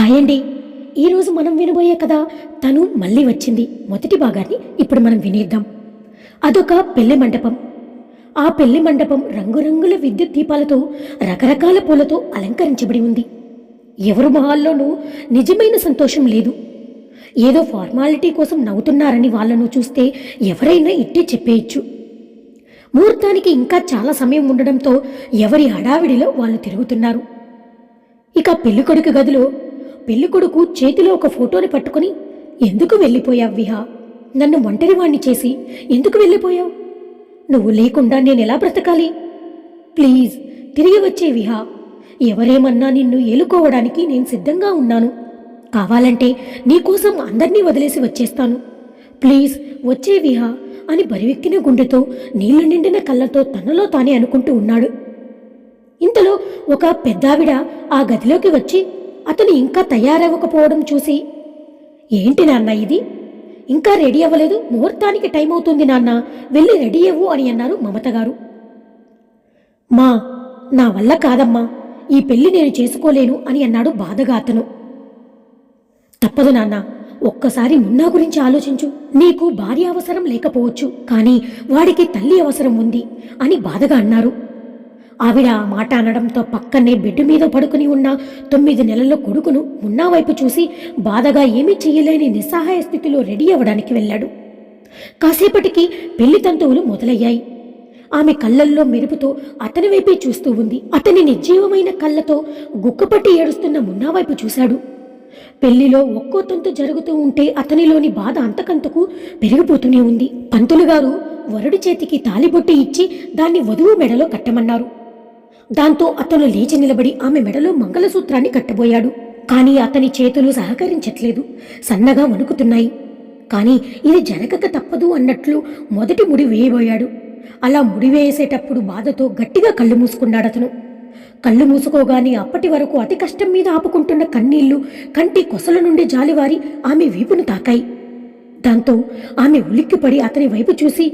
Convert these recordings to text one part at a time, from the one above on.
Hi అండి ఈరోజు మనం వినబోయే కథ తను మళ్ళీ వచ్చింది. మొదటి భాగాన్ని ఇప్పుడు మనం వినేద్దాం. అదొక పెళ్ళి మండపం. ఆ పెళ్ళి మండపం రంగురంగుల విద్యుత్ దీపాలతో రకరకాల పూలతో అలంకరించబడి ఉంది. ఎవరు మొహాల్లోనూ నిజమైన సంతోషం లేదు. ఏదో ఫార్మాలిటీ కోసం నవ్వుతున్నారని వాళ్ళను చూస్తే ఎవరైనా ఇట్టే చెప్పేయచ్చు. ముహూర్తానికి ఇంకా చాలా సమయం ఉండడంతో ఎవరి హడావిడిలో వాళ్ళు తిరుగుతున్నారు. ఇక పెళ్ళికొడుకు గదిలో పెళ్ళికొడుకు చేతిలో ఒక ఫోటోని పట్టుకుని ఎందుకు వెళ్ళిపోయావు విహా? నన్ను ఒంటరివాణ్ణి చేసి ఎందుకు వెళ్ళిపోయావు? నువ్వు లేకుండా నేను ఎలా బ్రతకాలి? ప్లీజ్ తిరిగి వచ్చే విహా. ఎవరేమన్నా నిన్ను ఏలుకోవడానికి నేను సిద్ధంగా ఉన్నాను. కావాలంటే నీకోసం అందర్నీ వదిలేసి వచ్చేస్తాను. ప్లీజ్ వచ్చే విహా అని బరివెక్కిన గుండెతో నీళ్ళు నిండిన కళ్ళతో తనలో తానే అనుకుంటూ ఉన్నాడు. ఇంతలో ఒక పెద్దావిడ ఆ గదిలోకి వచ్చి అతను ఇంకా తయారవ్వకపోవడం చూసి ఏంటి నాన్న ఇది? ఇంకా రెడీ అవ్వలేదు. ముహూర్తానికి టైం అవుతుంది నాన్న. వెళ్ళి రెడీ అవ్వు అని అన్నారు మమత గారు. మా నా వల్ల కాదమ్మా. ఈ పెళ్ళి నేను చేసుకోలేను అని అన్నాడు బాధగా అతను. తప్పదు నాన్న. ఒక్కసారి మున్నా గురించి ఆలోచించు. నీకు భార్య అవసరం లేకపోవచ్చు. కానీ వాడికి తల్లి అవసరం ఉంది అని బాధగా అన్నారు. ఆవిడ ఆ మాట అనడంతో పక్కనే బెడ్ మీద పడుకుని ఉన్న తొమ్మిది నెలల కొడుకును మున్నా వైపు చూసి బాధగా ఏమీ చెయ్యలేని నిస్సహాయ స్థితిలో రెడీ అవ్వడానికి వెళ్ళాడు. కాసేపటికి పెళ్ళి తంతువులు మొదలయ్యాయి. ఆమె కళ్ళల్లో మెరుపుతో అతని వైపే చూస్తూ ఉంది. అతని నిర్జీవమైన కళ్ళతో గుక్కపట్టి ఏడుస్తున్న మున్నా వైపు చూశాడు. పెళ్ళిలో ఒక్కో తంతు జరుగుతూ ఉంటే అతనిలోని బాధ అంతకంతకు పెరిగిపోతూనే ఉంది. పంతులు గారు వరుడి చేతికి తాలిబొట్టి ఇచ్చి దాన్ని వధువు మెడలో కట్టమన్నారు. దాంతో అతను లేచి నిలబడి ఆమె మెడలో మంగళసూత్రాన్ని కట్టబోయాడు. కానీ అతని చేతులు సహకరించట్లేదు. సన్నగా వణుకుతున్నాయి. కానీ ఇది జరగక తప్పదు అన్నట్లు మొదటి ముడి వేయబోయాడు. అలా ముడి వేసేటప్పుడు బాధతో గట్టిగా కళ్ళు మూసుకున్నాడు అతను. కళ్ళు మూసుకోగానే అప్పటి వరకు అతి కష్టం మీద ఆపుకుంటున్న కన్నీళ్ళు కంటి కొసల నుండి జాలివారి ఆమె వీపును తాకాయి. దాంతో ఆమె ఉలిక్కిపడి అతని వైపు చూసి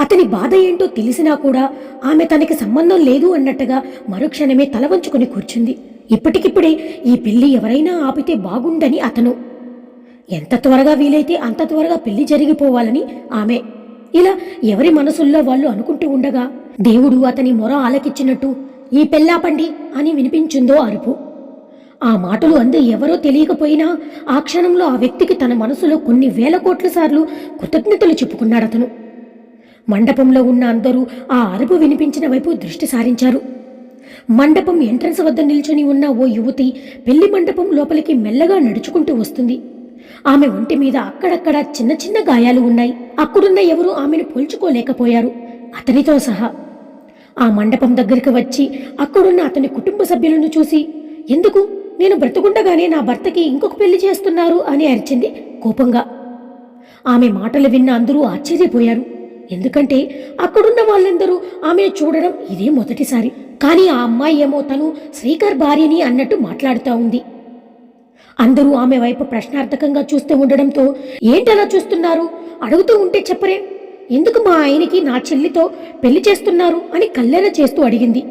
అతని బాధ ఏంటో తెలిసినా కూడా ఆమె తనకి సంబంధం లేదు అన్నట్టుగా మరుక్షణమే తల వంచుకొని కూర్చుంది. ఇప్పటికిప్పుడే ఈ పెళ్ళి ఎవరైనా ఆపితే బాగుండని అతను. ఎంత త్వరగా వీలైతే అంత త్వరగా పెళ్ళి జరిగిపోవాలని ఆమె. ఇలా ఎవరి మనసుల్లో వాళ్ళు అనుకుంటూ ఉండగా దేవుడు అతని మొర ఆలకిచ్చినట్టు ఈ పెళ్ళాపండి అని వినిపించిందో అరుపు. ఆ మాటలు అంది ఎవరో తెలియకపోయినా ఆ క్షణంలో ఆ వ్యక్తికి తన మనసులో కొన్ని వేల కోట్ల సార్లు కృతజ్ఞతలు చెప్పుకున్నాడు అతను మండపంలో ఉన్న అందరూ ఆ అరుపు వినిపించిన వైపు దృష్టి సారించారు. మండపం ఎంట్రన్స్ వద్ద నిల్చొని ఉన్న ఓ యువతి పెళ్ళి మండపం లోపలికి మెల్లగా నడుచుకుంటూ వస్తుంది. ఆమె ఒంటి మీద అక్కడక్కడ చిన్న చిన్న గాయాలు ఉన్నాయి. అక్కడున్న ఎవరూ ఆమెను పోల్చుకోలేకపోయారు. అతనితో సహా. ఆ మండపం దగ్గరికి వచ్చి అక్కడున్న అతని కుటుంబ సభ్యులను చూసి ఎందుకు? నేను బ్రతుకుండగానే నా భర్తకి ఇంకొక పెళ్ళి చేస్తున్నారు అని అరిచింది కోపంగా. ఆమె మాటలు విన్న అందరూ ఆశ్చర్యపోయారు. ఎందుకంటే అక్కడున్న వాళ్ళందరూ ఆమెను చూడడం ఇదే మొదటిసారి. కానీ ఆ అమ్మాయి ఏమో తను శ్రీకర్ భార్యని అన్నట్టు మాట్లాడుతూ ఉంది. అందరూ ఆమె వైపు ప్రశ్నార్థకంగా చూస్తూ ఉండడంతో ఏంటలా చూస్తున్నారు? అడుగుతూ ఉంటే చెప్పరే. ఎందుకు మా ఆయనకి నా చెల్లితో పెళ్ళి చేస్తున్నారు? అని కల్లెర చేస్తూ అడిగింది.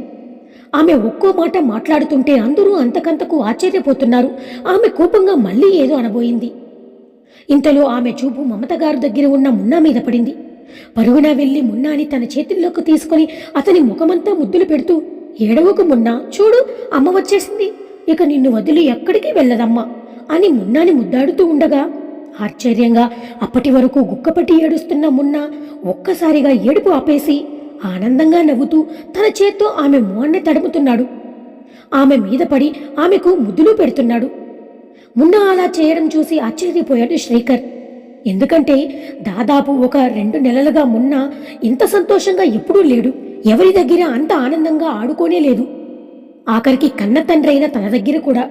ఆమె ఒక్కో మాట మాట్లాడుతుంటే అందరూ అంతకంతకు ఆశ్చర్యపోతున్నారు. ఆమె కోపంగా మళ్ళీ ఏదో అనబోయింది. ఇంతలో ఆమె చూపు మమత గారు దగ్గర ఉన్న మున్నా మీద పడింది. పరుగున వెళ్ళి మున్నాని తన చేతుల్లోకి తీసుకొని అతని ముఖమంతా ముద్దులు పెడుతూ ఏడవకు మున్నా చూడు అమ్మ వచ్చేసింది. ఇక నిన్ను వదిలి ఎక్కడికి వెళ్ళదమ్మా అని మున్నాని ముద్దాడుతూ ఉండగా ఆశ్చర్యంగా అప్పటి వరకు గుక్కపట్టి ఏడుస్తున్న మున్నా ఒక్కసారిగా ఏడుపు ఆపేసి ఆనందంగా నవ్వుతూ తన చేత్తో ఆమె మోన్ని తడుముతున్నాడు. ఆమె మీద పడి ఆమెకు ముద్దులు పెడుతున్నాడు. మున్న అలా చేయడం చూసి ఆశ్చర్యపోయాడు శ్రీకర్. ఎందుకంటే దాదాపు ఒక రెండు నెలలుగా మున్నా ఇంత సంతోషంగా ఎప్పుడూ లేడు. ఎవరి దగ్గర అంత ఆనందంగా ఆడుకోనే లేదు. ఆఖరికి కన్న తండ్రి అయిన తన దగ్గర కూడా.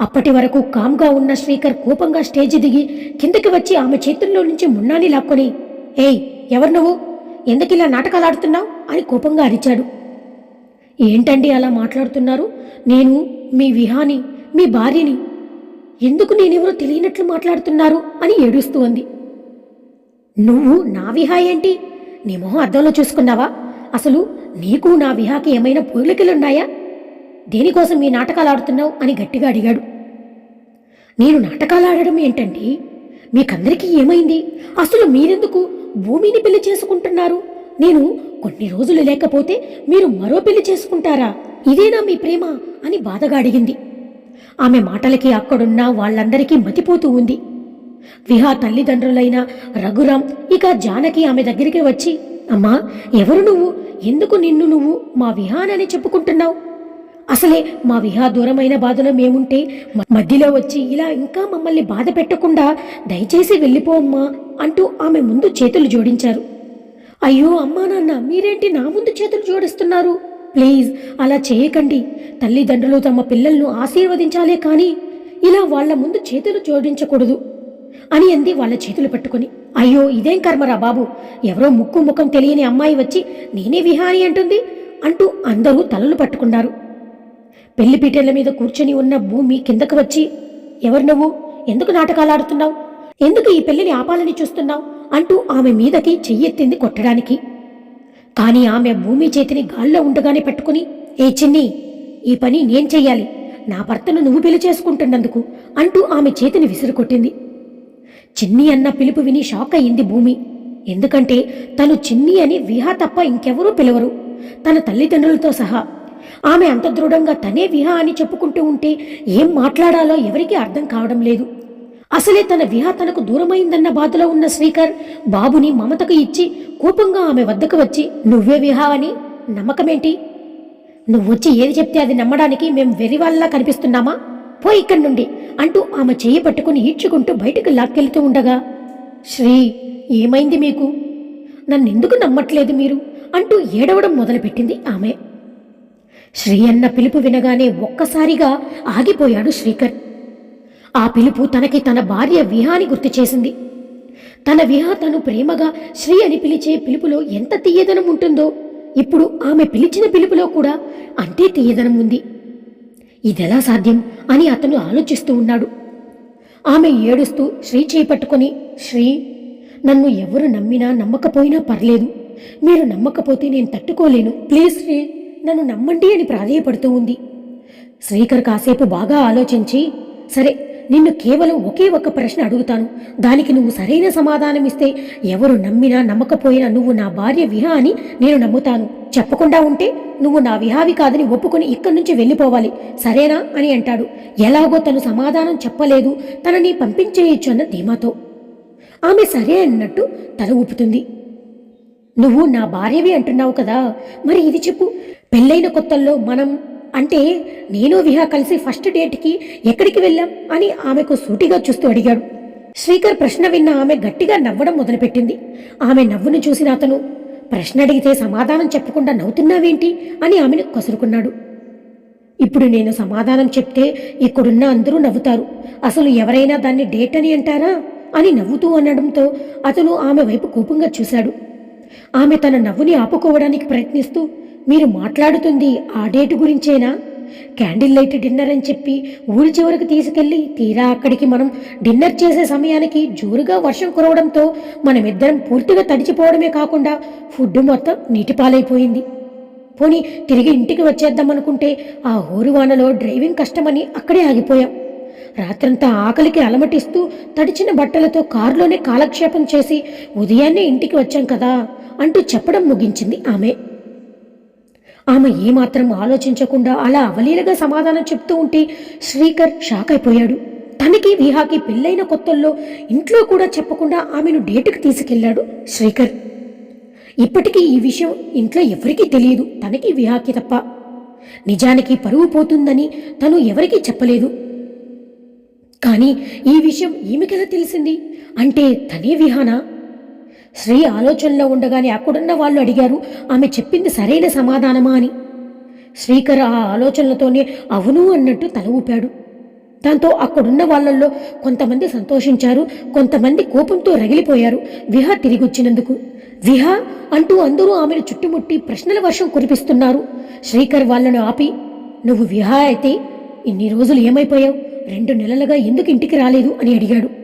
అప్పటి వరకు కామ్గా ఉన్న శ్రీకర్ కోపంగా స్టేజ్ దిగి కిందకి వచ్చి ఆమె చేతుల్లో నుంచి మున్నాని లాక్కొని ఏయ్ ఎవరు నువ్వు? ఎందుకిలా నాటకాలు ఆడుతున్నావు అని కోపంగా అరిచాడు. ఏంటండి అలా మాట్లాడుతున్నారు? నేను మీ విహాని మీ భార్యని ఎందుకు నేనెవరో తెలియనట్లు మాట్లాడుతున్నారు? అని ఏడుస్తూ ఉంది నువ్వు నా విహా ఏంటి? నీ మొహం అద్దంలో చూసుకున్నావా? అసలు నీకు నా విహాకి ఏమైనా పోలికలున్నాయా? దేనికోసం ఈ నాటకాలు ఆడుతున్నావు అని గట్టిగా అడిగాడు. నేను నాటకాలు ఆడడం ఏంటండి? మీకందరికీ ఏమైంది? అసలు మీరెందుకు? భూమిని పెళ్ళి చేసుకుంటున్నారు. నేను కొన్ని రోజులు లేకపోతే మీరు మరో పెళ్ళి చేసుకుంటారా? ఇదేనా మీ ప్రేమ? అని బాధగా అడిగింది. ఆమె మాటలకి అక్కడున్న వాళ్ళందరికీ మతిపోతూ ఉంది. విహా తల్లిదండ్రులైన రఘురాం ఇక జానకి ఆమె దగ్గరికి వచ్చి అమ్మా ఎవరు నువ్వు? ఎందుకు నిన్ను నువ్వు మా విహానని చెప్పుకుంటున్నావు? అసలే మా విహా దూరమైన బాధలో మేముంటే మధ్యలో వచ్చి ఇలా ఇంకా మమ్మల్ని బాధ పెట్టకుండా దయచేసి వెళ్ళిపోమ్మా అంటూ ఆమె ముందు చేతులు జోడించారు. అయ్యో అమ్మా నాన్న మీరేంటి నా ముందు చేతులు జోడిస్తున్నారు? ప్లీజ్ అలా చేయకండి. తల్లిదండ్రులు తమ పిల్లలను ఆశీర్వదించాలే కానీ ఇలా వాళ్ళ ముందు చేతులు జోడించకూడదు అని అంది వాళ్ళ చేతులు పట్టుకొని. అయ్యో ఇదేం కర్మరా బాబు? ఎవరో ముక్కు ముఖం తెలియని అమ్మాయి వచ్చి నేనే విహాని అంటుంది అంటూ అందరూ తలలు పట్టుకున్నారు. పెళ్ళి పీటల మీద కూర్చొని ఉన్న భూమి కిందకు వచ్చి ఎవరు నువ్వు? ఎందుకు నాటకాలు ఆడుతున్నావు? ఎందుకు ఈ పెళ్ళిని ఆపాలని చూస్తున్నావు? అంటూ ఆమె మీదకి చెయ్యెత్తింది కొట్టడానికి. కానీ ఆమె భూమి చేతిని గాల్లో ఉండగానే పట్టుకుని ఏ చిన్ని ఈ పని నేను చెయ్యాలి. నా భర్తను నువ్వు పెళ్ళి చేసుకుంటున్నందుకు అంటూ ఆమె చేతిని విసిరుకొట్టింది. చిన్ని అన్న పిలుపు విని షాక్ అయింది భూమి. ఎందుకంటే తను చిన్ని అని విహా తప్ప ఇంకెవరూ పిలవరు. తన తల్లిదండ్రులతో సహా ఆమె అంత దృఢంగా తనే విహా అని చెప్పుకుంటూ ఉంటే ఏం మాట్లాడాలో ఎవరికీ అర్థం కావడం లేదు. అసలే తన విహా తనకు దూరమైందన్న బాధలో ఉన్న శ్రీకర్ బాబుని మమతకు ఇచ్చి కోపంగా ఆమె వద్దకు వచ్చి నువ్వే విహా అని? నమ్మకమేంటి? నువ్వొచ్చి ఏది చెప్తే అది నమ్మడానికి మేం వెరివాళ్ళలా కనిపిస్తున్నామా? పో ఇక్కడి నుండి అంటూ ఆమె చేయి పట్టుకుని ఈడ్చుకుంటూ బయటకు లాక్కెళ్తూ ఉండగా శ్రీ ఏమైంది మీకు? నన్నెందుకు నమ్మట్లేదు మీరు? అంటూ ఏడవడం మొదలుపెట్టింది ఆమె. శ్రీ అన్న పిలుపు వినగానే ఒక్కసారిగా ఆగిపోయాడు శ్రీకర్. ఆ పిలుపు తనకి తన భార్య విహాని గుర్తు చేసింది. తన విహా తను ప్రేమగా శ్రీ అని పిలిచే పిలుపులో ఎంత తీయదనం ఉంటుందో ఇప్పుడు ఆమె పిలిచిన పిలుపులో కూడా అంతే తీయదనం ఉంది. ఇదెలా సాధ్యం అని అతను ఆలోచిస్తూ ఉన్నాడు. ఆమె ఏడుస్తూ శ్రీ చేపట్టుకొని శ్రీ నన్ను ఎవరు నమ్మినా నమ్మకపోయినా పర్లేదు. మీరు నమ్మకపోతే నేను తట్టుకోలేను. ప్లీజ్ శ్రీ నన్ను నమ్మండి అని ప్రాధేయపడుతూ ఉంది. శ్రీకర్ కాసేపు బాగా ఆలోచించి సరే నిన్ను కేవలం ఒకే ఒక్క ప్రశ్న అడుగుతాను. దానికి నువ్వు సరైన సమాధానం ఇస్తే ఎవరు నమ్మినా నమ్మకపోయినా నువ్వు నా భార్య విహా అని నేను నమ్ముతాను. చెప్పకుండా ఉంటే నువ్వు నా విహావి కాదని ఒప్పుకొని ఇక్కడి నుంచి వెళ్ళిపోవాలి. సరేనా అని అంటాడు. ఎలాగో తను సమాధానం చెప్పలేదు. తనని పంపించేయచ్చు అన్న ధీమాతో. ఆమె సరే అన్నట్టు తల ఊపుతుంది. నువ్వు నా భార్యవి అంటున్నావు కదా మరి ఇది చెప్పు. పెళ్ళైన కొత్తల్లో మనం అంటే నేను విహా కలిసి ఫస్ట్ డేట్కి ఎక్కడికి వెళ్ళాం అని ఆమెకు సూటిగా చూస్తూ అడిగాడు. శ్రీకర్ ప్రశ్న విన్న ఆమె గట్టిగా నవ్వడం మొదలుపెట్టింది. ఆమె నవ్వును చూసిన అతను ప్రశ్న అడిగితే సమాధానం చెప్పకుండా నవ్వుతున్నావేంటి? అని ఆమెను కసురుకున్నాడు. ఇప్పుడు నేను సమాధానం చెప్తే ఇక్కడున్న అందరూ నవ్వుతారు. అసలు ఎవరైనా దాన్ని డేట్ అని అంటారా? అని నవ్వుతూ అనడంతో అతను ఆమె వైపు కోపంగా చూశాడు. ఆమె తన నవ్వుని ఆపుకోవడానికి ప్రయత్నిస్తూ మీరు మాట్లాడుతుంది ఆ డేటు గురించేనా? క్యాండిల్ లైట్ డిన్నర్ అని చెప్పి ఊరి చివరకు తీసుకెళ్ళి తీరా అక్కడికి మనం డిన్నర్ చేసే సమయానికి జోరుగా వర్షం కురవడంతో మనమిద్దరం పూర్తిగా తడిచిపోవడమే కాకుండా ఫుడ్ మొత్తం నీటిపాలైపోయింది. పోనీ తిరిగి ఇంటికి వచ్చేద్దాం అనుకుంటే ఆ హోరువానలో డ్రైవింగ్ కష్టమని అక్కడే ఆగిపోయాం. రాత్రంతా ఆకలికి అలమటిస్తూ తడిచిన బట్టలతో కారులోనే కాలక్షేపం చేసి ఉదయాన్నే ఇంటికి వచ్చాం కదా అంటూ చెప్పడం ముగించింది ఆమె. ఆమె ఏమాత్రం ఆలోచించకుండా అలా అవలీలగా సమాధానం చెప్తూ ఉంటే శ్రీకర్ షాక్ అయిపోయాడు. తనకి విహాకి పెళ్ళైన కొత్తల్లో ఇంట్లో కూడా చెప్పకుండా ఆమెను డేటుకు తీసుకెళ్ళాడు శ్రీకర్. ఇప్పటికీ ఈ విషయం ఇంట్లో ఎవరికీ తెలియదు. తనకి విహాకి తప్ప. నిజానికి పరువు పోతుందని తను ఎవరికీ చెప్పలేదు. కానీ ఈ విషయం ఈమెకెలా తెలిసింది? అంటే తనే విహానా? శ్రీ ఆలోచనలో ఉండగానే అక్కడున్న వాళ్ళు అడిగారు ఆమె చెప్పింది సరైన సమాధానమా? అని. శ్రీకర్ ఆ ఆలోచనలతోనే అవును అన్నట్టు తల ఊపాడు. దాంతో అక్కడున్న వాళ్ళల్లో కొంతమంది సంతోషించారు కొంతమంది కోపంతో రగిలిపోయారు విహా తిరిగొచ్చినందుకు. విహా అంటూ అందరూ ఆమెను చుట్టుముట్టి ప్రశ్నల వర్షం కురిపిస్తున్నారు. శ్రీకర్ వాళ్ళను ఆపి నువ్వు విహా అయితే ఇన్ని రోజులు ఏమైపోయావు? రెండు నెలలుగా ఎందుకు ఇంటికి రాలేదు? అని అడిగాడు.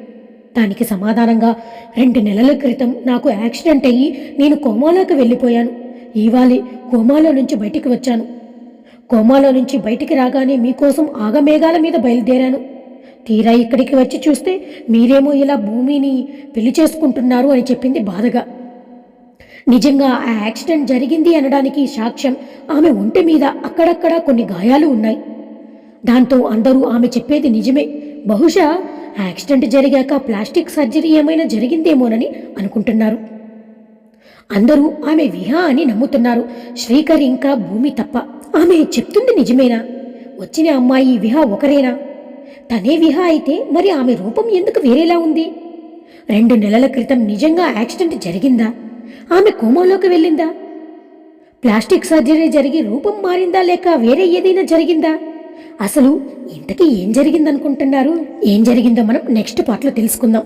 దానికి సమాధానంగా రెండు నెలల క్రితం నాకు యాక్సిడెంట్ అయ్యి నేను కోమాలోకి వెళ్ళిపోయాను. ఇవాళే కోమాలో నుంచి బయటికి వచ్చాను. కోమాలో నుంచి బయటికి రాగానే మీకోసం ఆగమేఘాల మీద బయలుదేరాను. తీరా ఇక్కడికి వచ్చి చూస్తే మీరేమో ఇలా భూమిని పెళ్ళి చేసుకుంటున్నారు అని చెప్పింది బాధగా. నిజంగా ఆ యాక్సిడెంట్ జరిగింది అనడానికి సాక్ష్యం ఆమె ఒంటి మీద అక్కడక్కడ కొన్ని గాయాలు ఉన్నాయి. దాంతో అందరూ ఆమె చెప్పేది నిజమే. బహుశా యాక్సిడెంట్ జరిగాక ప్లాస్టిక్ సర్జరీ ఏమైనా జరిగిందేమోనని అనుకుంటున్నారు. అందరూ ఆమె విహా అని నమ్ముతున్నారు. శ్రీకర్ ఇంకా భూమి తప్ప. ఆమె చెప్తుంది నిజమేనా? వచ్చిన అమ్మాయి విహా ఒకరేనా? తనే విహా అయితే మరి ఆమె రూపం ఎందుకు వేరేలా ఉంది? రెండు నెలల క్రితం నిజంగా యాక్సిడెంట్ జరిగిందా? ఆమె కోమాలోకి వెళ్ళిందా? ప్లాస్టిక్ సర్జరీ జరిగి రూపం మారిందా లేక వేరే ఏదైనా జరిగిందా? అసలు ఇంతకీ ఏం జరిగిందనుకుంటున్నారు? ఏం జరిగిందో మనం నెక్స్ట్ పార్ట్లో తెలుసుకుందాం.